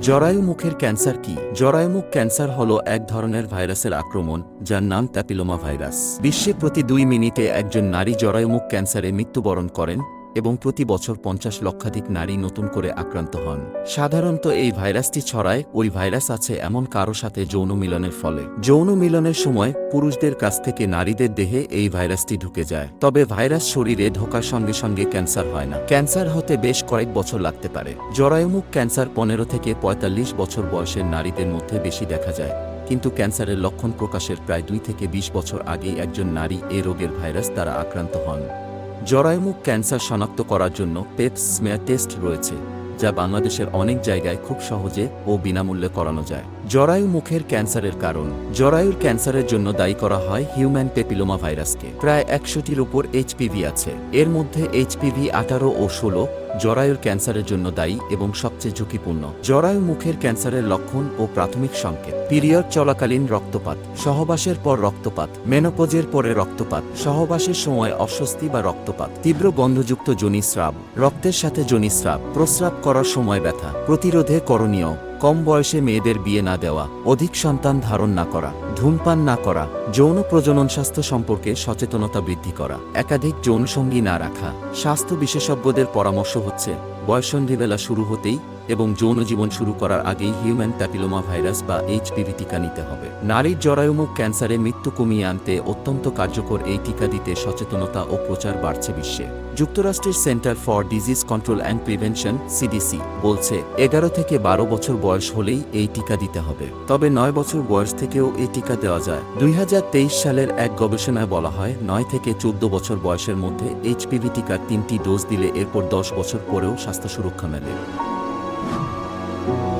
জরায়ু মুখের ক্যান্সার কি? জরায়ুমুখ ক্যান্সার হল এক ধরনের ভাইরাসের আক্রমণ, যার নাম ত্যাপিলোমা ভাইরাস বিশ্বে প্রতি দুই মিনিটে একজন নারী জরায়ুমুখ ক্যান্সারে মৃত্যুবরণ করেন। এবং প্রতি বছর পঞ্চাশ লক্ষাধিক নারী নতুন করে আক্রান্ত হন। সাধারণত এই ভাইরাসটি ছড়ায়, ওই ভাইরাস আছে এমন কারও সাথে যৌন মিলনের ফলে। যৌন মিলনের সময় পুরুষদের কাছ থেকে নারীদের দেহে এই ভাইরাসটি ঢুকে যায়। তবে ভাইরাস শরীরে ঢোকার সঙ্গে সঙ্গে ক্যান্সার হয় না। ক্যান্সার হতে বেশ কয়েক বছর লাগতে পারে। জরায়ুমুখ ক্যান্সার পনেরো থেকে পঁয়তাল্লিশ বছর বয়সের নারীদের মধ্যে বেশি দেখা যায়। কিন্তু ক্যান্সারের লক্ষণ প্রকাশের প্রায় দুই থেকে বিশ বছর আগেই একজন নারী এ রোগের ভাইরাস দ্বারা আক্রান্ত হন। জরায়ুমুখ ক্যান্সার শনাক্ত করার জন্য পেপ স্মেয়ার টেস্ট রয়েছে, যা বাংলাদেশের অনেক জায়গায় খুব সহজে ও বিনামূল্যে করানো যায়। জরায়ু মুখের ক্যান্সারের কারণ। জরায়ুর ক্যান্সারের জন্য দায়ী করা হয় হিউম্যান পেপিলোমা ভাইরাসকে। প্রায় একশোটির উপর এইচপিভি আছে। এর মধ্যে এইচপিভি আঠারো ও ষোলো জরায়ুর ক্যান্সারের জন্য দায়ী এবং সবচেয়ে ঝুঁকিপূর্ণ। জরায়ু মুখের ক্যান্সারের লক্ষণ ও প্রাথমিক সংকেত। পিরিয়ড চলাকালীন রক্তপাত। সহবাসের পর রক্তপাত। মেনোপজের পরে রক্তপাত। সহবাসের সময় অস্বস্তি বা রক্তপাত। তীব্র গন্ধযুক্ত জনিস্রাব রক্তের সাথে জনিস্রাব প্রস্রাব করার সময় ব্যথা। প্রতিরোধে করণীয়। কম বয়সে মেয়েদের বিয়ে না দেওয়া, অধিক সন্তান ধারণ না করা, ধূমপান না করা, যৌন প্রজনন স্বাস্থ্য সম্পর্কে সচেতনতা বৃদ্ধি করা, একাধিক যৌনসঙ্গী না রাখা, স্বাস্থ্য বিশেষজ্ঞদের পরামর্শ হচ্ছে, বয়সন্ধিবেলা শুরু হতেই এবং যৌন জীবন শুরু করার আগেই হিউম্যান প্যাপিলোমা ভাইরাস বা এইচপিভি টিকা নিতে হবে। নারীর জরায়ুমুখ ক্যান্সারে মৃত্যু কমিয়ে আনতে অত্যন্ত কার্যকর এই টিকা দিতে সচেতনতা ও প্রচার বাড়ছে বিশ্বে। যুক্তরাষ্ট্রের Center for Disease Control and Prevention, CDC, বলছে, এগারো থেকে বারো বছর বয়স হলেই এই টিকা দিতে হবে। তবে নয় বছর বয়স থেকেও এই টিকা দেওয়া যায়। দুই হাজার তেইশ সালের এক গবেষণায় বলা হয়, নয় থেকে চোদ্দ বছর বয়সের মধ্যে এইচপিভি টিকার তিনটি ডোজ দিলে এরপর দশ বছর পরেও স্বাস্থ্য সুরক্ষা মেলে। Thank you.